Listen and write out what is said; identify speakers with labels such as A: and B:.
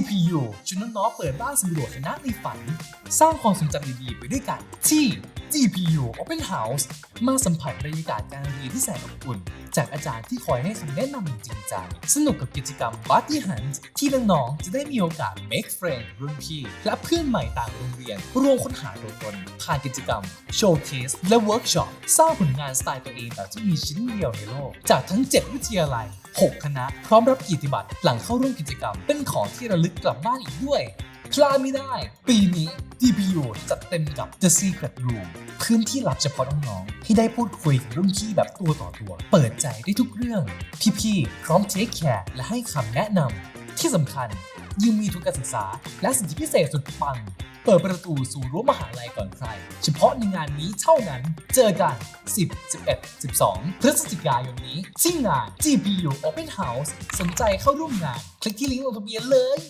A: GPU ชวนน้องๆเปิดบ้านสำรวจคณะในฝัน สร้างความทรงจำดีๆไปด้วยกันที่ GPU Open House มาสัมผัสบรรยากาศการเรียนที่แสนอบอุ่น จากอาจารย์ที่คอยให้คำแนะนำอย่างจริงใจสนุกกับกิจกรรม Buddy Hunt ที่น้องๆจะได้มีโอกาส make friend รุ่นพี่และเพื่อนใหม่ต่างโรงเรียน รวมค้นหาตัวตนผ่านกิจกรรม Showcase และ Workshop สร้างผลงานสไตล์ตัวเองแบบที่มีชิ้นเดียวในโลก จากทั้ง 7 วิทยาลัย 6 คณะ พร้อมรับกียรติบัตรหลังเข้าร่วมกิจกรรม เป็นของที่ระลึกกลับบ้านอีกด้วย พลาดไม่ได้ ปีนี้ DPU จัดเต็มกับ The Secret Room พื้นที่ลับเฉพาะน้องๆที่ได้พูดคุยกับรุ่นพี่แบบตัวต่อตัว เปิดใจได้ทุกเรื่อง พี่ๆพร้อมเทคแคร์และให้คำแนะนำที่สำคัญยังมีทุนการศึกษา และสิทธิพิเศษสุดปัง เปิดประตูสู่รั้วมหาลัยก่อนใคร เฉพาะในงานนี้เท่านั้น เจอกัน 10 11 12 พฤศจิกายนนี้ ที่งาน GPU Open House สนใจเข้าร่วมงาน คลิกที่ลิงก์ลงทะเบียนเลย